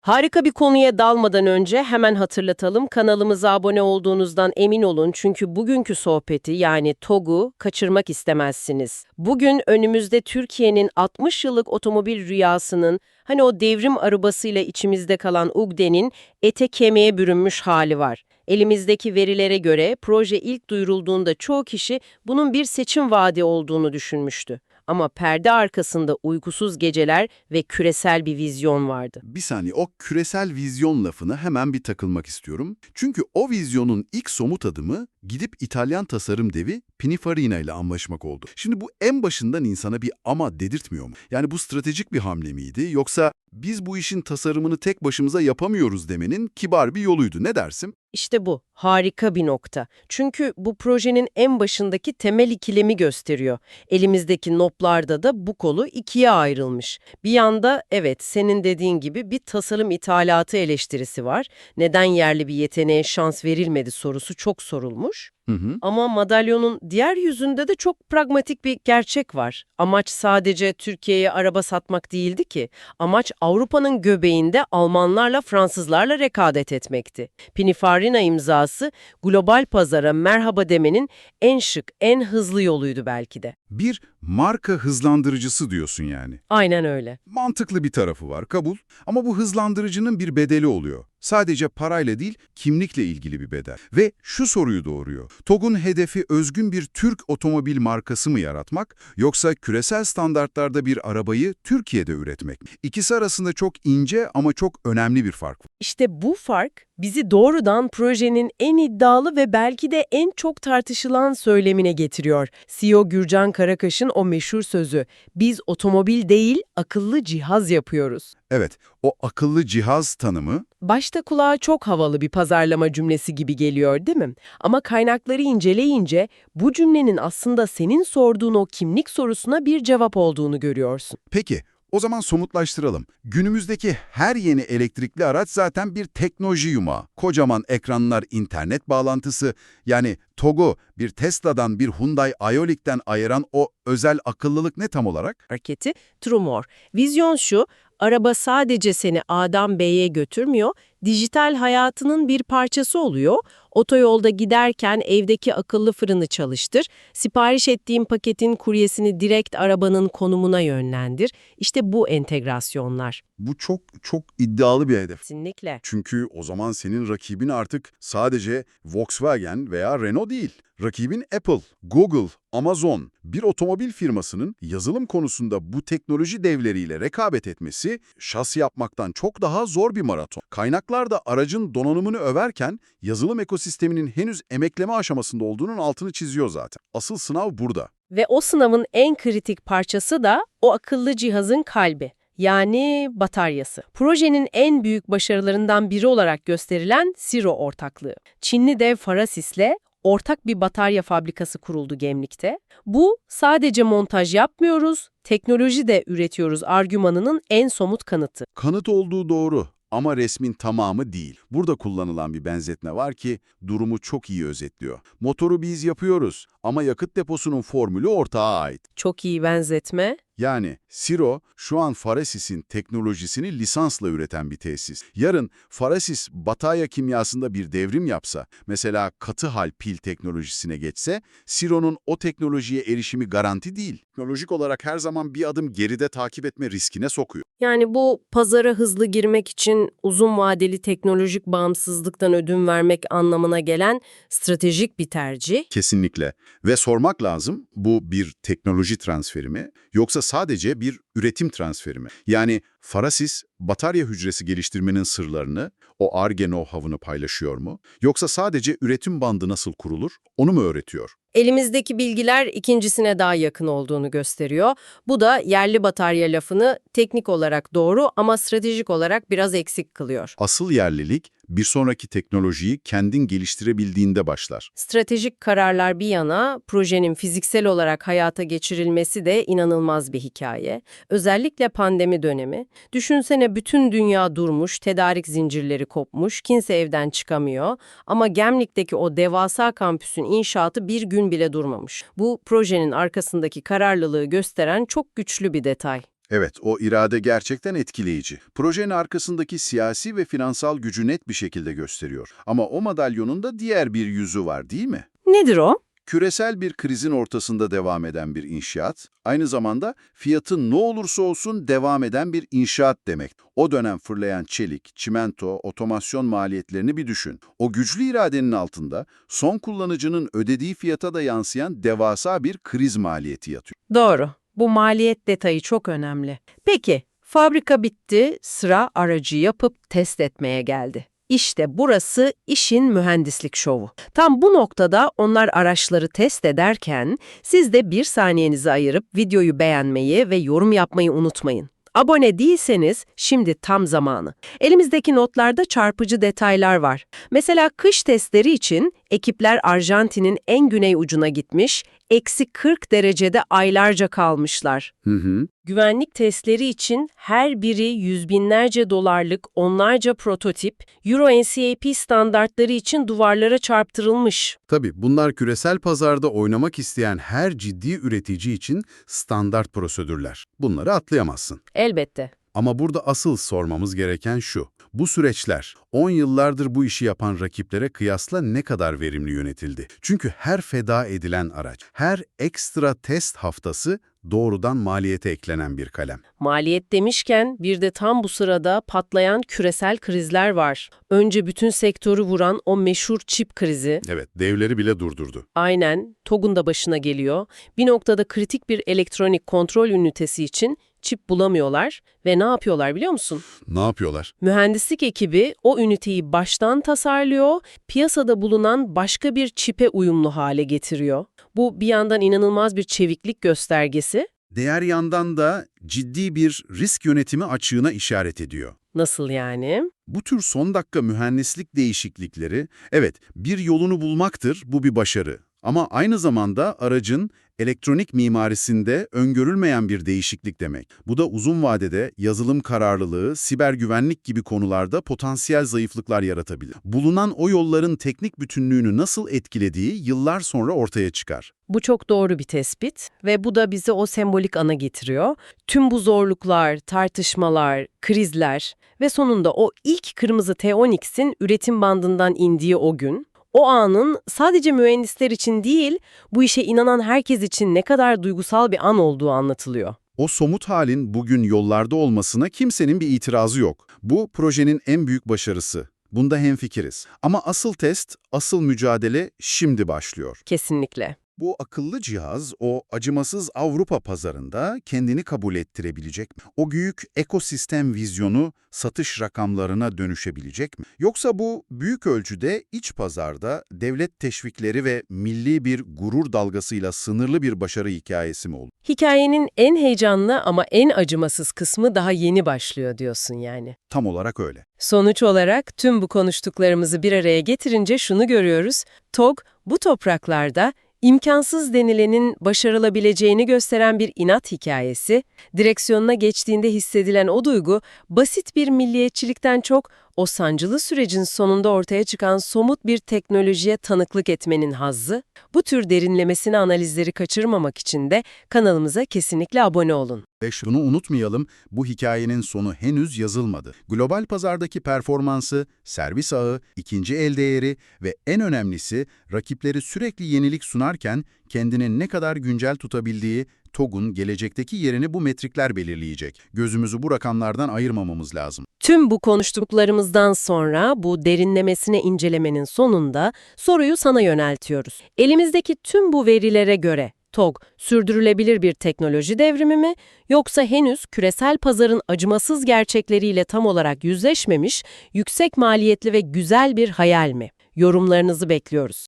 Harika bir konuya dalmadan önce hemen hatırlatalım. Kanalımıza abone olduğunuzdan emin olun çünkü bugünkü sohbeti yani TOG'u kaçırmak istemezsiniz. Bugün önümüzde Türkiye'nin 60 yıllık otomobil rüyasının hani o devrim arabasıyla içimizde kalan UGDE'nin ete kemiğe bürünmüş hali var. Elimizdeki verilere göre proje ilk duyurulduğunda çoğu kişi bunun bir seçim vaadi olduğunu düşünmüştü. Ama perde arkasında uykusuz geceler ve küresel bir vizyon vardı. Bir saniye o küresel vizyon lafına hemen bir takılmak istiyorum. Çünkü o vizyonun ilk somut adımı gidip İtalyan tasarım devi Pininfarina ile anlaşmak oldu. Şimdi bu en başından insana bir ama dedirtmiyor mu? Yani bu stratejik bir hamle miydi yoksa biz bu işin tasarımını tek başımıza yapamıyoruz demenin kibar bir yoluydu ne dersin? İşte bu harika bir nokta. Çünkü bu projenin en başındaki temel ikilemi gösteriyor. Elimizdeki noplarda da bu kolu ikiye ayrılmış. Bir yanda evet senin dediğin gibi bir tasarım ithalatı eleştirisi var. Neden yerli bir yeteneğe şans verilmedi sorusu çok sorulmuş. Hı hı. Ama madalyonun diğer yüzünde de çok pragmatik bir gerçek var. Amaç sadece Türkiye'ye araba satmak değildi ki. Amaç Avrupa'nın göbeğinde Almanlarla Fransızlarla rekabet etmekti. Pininfarina imzası global pazara merhaba demenin en şık, en hızlı yoluydu belki de. Bir marka hızlandırıcısı diyorsun yani. Aynen öyle. Mantıklı bir tarafı var, kabul. Ama bu hızlandırıcının bir bedeli oluyor. Sadece parayla değil, kimlikle ilgili bir bedel. Ve şu soruyu doğuruyor. TOG'un hedefi özgün bir Türk otomobil markası mı yaratmak, yoksa küresel standartlarda bir arabayı Türkiye'de üretmek mi? İkisi arasında çok ince ama çok önemli bir fark var. İşte bu fark bizi doğrudan projenin en iddialı ve belki de en çok tartışılan söylemine getiriyor. CEO Gürcan Karakaş'ın o meşhur sözü, biz otomobil değil akıllı cihaz yapıyoruz. Evet, o akıllı cihaz tanımı Başta kulağa çok havalı bir pazarlama cümlesi gibi geliyor değil mi? Ama kaynakları inceleyince bu cümlenin aslında senin sorduğun o kimlik sorusuna bir cevap olduğunu görüyorsun. Peki, o zaman somutlaştıralım. Günümüzdeki her yeni elektrikli araç zaten bir teknoloji yumağı. Kocaman ekranlar, internet bağlantısı, yani TOG'u bir Tesla'dan bir Hyundai Ionic'ten ayıran o özel akıllılık ne tam olarak? hareketi Trumor. Vizyon şu, araba sadece seni A'dan B'ye götürmüyor, dijital hayatının bir parçası oluyor. Otoyolda giderken evdeki akıllı fırını çalıştır, sipariş ettiğin paketin kuryesini direkt arabanın konumuna yönlendir. İşte bu entegrasyonlar. Bu çok çok iddialı bir hedef. Kesinlikle. Çünkü o zaman senin rakibin artık sadece Volkswagen veya Renault değil. Rakibin Apple, Google, Amazon. Bir otomobil firmasının yazılım konusunda bu teknoloji devleriyle rekabet etmesi şasi yapmaktan çok daha zor bir maraton. Kaynaklar da aracın donanımını överken yazılım ekosisteminin henüz emekleme aşamasında olduğunun altını çiziyor zaten. Asıl sınav burada. Ve o sınavın en kritik parçası da o akıllı cihazın kalbi. Yani bataryası. Projenin en büyük başarılarından biri olarak gösterilen Siro ortaklığı. Çinli dev Farasis'le ortak bir batarya fabrikası kuruldu Gemlik'te. Bu sadece montaj yapmıyoruz, teknoloji de üretiyoruz argümanının en somut kanıtı. Kanıt olduğu doğru ama resmin tamamı değil. Burada kullanılan bir benzetme var ki durumu çok iyi özetliyor. Motoru biz yapıyoruz ama yakıt deposunun formülü ortağa ait. Çok iyi benzetme. Yani Siro şu an Farasis'in teknolojisini lisansla üreten bir tesis. Yarın Farasis batarya kimyasında bir devrim yapsa, mesela katı hal pil teknolojisine geçse, Siro'nun o teknolojiye erişimi garanti değil. Teknolojik olarak her zaman bir adım geride takip etme riskine sokuyor. Yani bu pazara hızlı girmek için uzun vadeli teknolojik bağımsızlıktan ödün vermek anlamına gelen stratejik bir tercih. Kesinlikle. Ve sormak lazım bu bir teknoloji transferi mi yoksa sadece bir üretim transferi mi? Yani Farasis batarya hücresi geliştirmenin sırlarını, o ARGE know-how'ını paylaşıyor mu? Yoksa sadece üretim bandı nasıl kurulur onu mu öğretiyor? Elimizdeki bilgiler ikincisine daha yakın olduğunu gösteriyor. Bu da yerli batarya lafını teknik olarak doğru ama stratejik olarak biraz eksik kılıyor. Asıl yerlilik bir sonraki teknolojiyi kendin geliştirebildiğinde başlar. Stratejik kararlar bir yana, projenin fiziksel olarak hayata geçirilmesi de inanılmaz bir hikaye. Özellikle pandemi dönemi. Düşünsene bütün dünya durmuş, tedarik zincirleri kopmuş, kimse evden çıkamıyor. Ama Gemlik'teki o devasa kampüsün inşaatı bir gün bile durmamış. Bu projenin arkasındaki kararlılığı gösteren çok güçlü bir detay. Evet, o irade gerçekten etkileyici. Projenin arkasındaki siyasi ve finansal gücü net bir şekilde gösteriyor. Ama o madalyonun da diğer bir yüzü var değil mi? Nedir o? Küresel bir krizin ortasında devam eden bir inşaat, aynı zamanda fiyatı ne olursa olsun devam eden bir inşaat demek. O dönem fırlayan çelik, çimento, otomasyon maliyetlerini bir düşün. O güçlü iradenin altında son kullanıcının ödediği fiyata da yansıyan devasa bir kriz maliyeti yatıyor. Doğru. Bu maliyet detayı çok önemli. Peki, fabrika bitti, sıra aracı yapıp test etmeye geldi. İşte burası işin mühendislik şovu. Tam bu noktada onlar araçları test ederken siz de bir saniyenizi ayırıp videoyu beğenmeyi ve yorum yapmayı unutmayın. Abone değilseniz şimdi tam zamanı. Elimizdeki notlarda çarpıcı detaylar var. Mesela kış testleri için ekipler Arjantin'in en güney ucuna gitmiş, eksi 40 derecede aylarca kalmışlar. Hı hı. Güvenlik testleri için her biri yüz binlerce dolarlık onlarca prototip, Euro NCAP standartları için duvarlara çarptırılmış. Tabii bunlar küresel pazarda oynamak isteyen her ciddi üretici için standart prosedürler. Bunları atlayamazsın. Elbette. Ama burada asıl sormamız gereken şu. Bu süreçler 10 yıllardır bu işi yapan rakiplere kıyasla ne kadar verimli yönetildi? Çünkü her feda edilen araç, her ekstra test haftası doğrudan maliyete eklenen bir kalem. Maliyet demişken bir de tam bu sırada patlayan küresel krizler var. Önce bütün sektörü vuran o meşhur çip krizi. Evet, devleri bile durdurdu. Aynen, TOG'un da başına geliyor. Bir noktada kritik bir elektronik kontrol ünitesi için çip bulamıyorlar ve ne yapıyorlar biliyor musun? Ne yapıyorlar? Mühendislik ekibi o üniteyi baştan tasarlıyor, piyasada bulunan başka bir çipe uyumlu hale getiriyor. Bu bir yandan inanılmaz bir çeviklik göstergesi. Diğer yandan da ciddi bir risk yönetimi açığına işaret ediyor. Nasıl yani? Bu tür son dakika mühendislik değişiklikleri, evet bir yolunu bulmaktır, bu bir başarı. Ama aynı zamanda aracın elektronik mimarisinde öngörülmeyen bir değişiklik demek. Bu da uzun vadede yazılım kararlılığı, siber güvenlik gibi konularda potansiyel zayıflıklar yaratabilir. Bulunan o yolların teknik bütünlüğünü nasıl etkilediği yıllar sonra ortaya çıkar. Bu çok doğru bir tespit ve bu da bizi o sembolik ana getiriyor. Tüm bu zorluklar, tartışmalar, krizler ve sonunda o ilk kırmızı T-10X'in üretim bandından indiği o gün, o anın sadece mühendisler için değil, bu işe inanan herkes için ne kadar duygusal bir an olduğu anlatılıyor. O somut halin bugün yollarda olmasına kimsenin bir itirazı yok. Bu projenin en büyük başarısı. Bunda hemfikiriz. Ama asıl test, asıl mücadele şimdi başlıyor. Kesinlikle. Bu akıllı cihaz o acımasız Avrupa pazarında kendini kabul ettirebilecek mi? O büyük ekosistem vizyonu satış rakamlarına dönüşebilecek mi? Yoksa bu büyük ölçüde iç pazarda devlet teşvikleri ve milli bir gurur dalgasıyla sınırlı bir başarı hikayesi mi olur? Hikayenin en heyecanlı ama en acımasız kısmı daha yeni başlıyor diyorsun yani. Tam olarak öyle. Sonuç olarak tüm bu konuştuklarımızı bir araya getirince şunu görüyoruz. TOG bu topraklarda imkansız denilenin başarılabileceğini gösteren bir inat hikayesi, direksiyonuna geçtiğinde hissedilen o duygu basit bir milliyetçilikten çok o sancılı sürecin sonunda ortaya çıkan somut bir teknolojiye tanıklık etmenin hazzı, bu tür derinlemesine analizleri kaçırmamak için de kanalımıza kesinlikle abone olun. Ve şunu unutmayalım, bu hikayenin sonu henüz yazılmadı. Global pazardaki performansı, servis ağı, ikinci el değeri ve en önemlisi rakipleri sürekli yenilik sunarken kendini ne kadar güncel tutabildiği, TOG'un gelecekteki yerini bu metrikler belirleyecek. Gözümüzü bu rakamlardan ayırmamamız lazım. Tüm bu konuştuklarımızdan sonra bu derinlemesine incelemenin sonunda soruyu sana yöneltiyoruz. Elimizdeki tüm bu verilere göre TOG sürdürülebilir bir teknoloji devrimi mi yoksa henüz küresel pazarın acımasız gerçekleriyle tam olarak yüzleşmemiş, yüksek maliyetli ve güzel bir hayal mi? Yorumlarınızı bekliyoruz.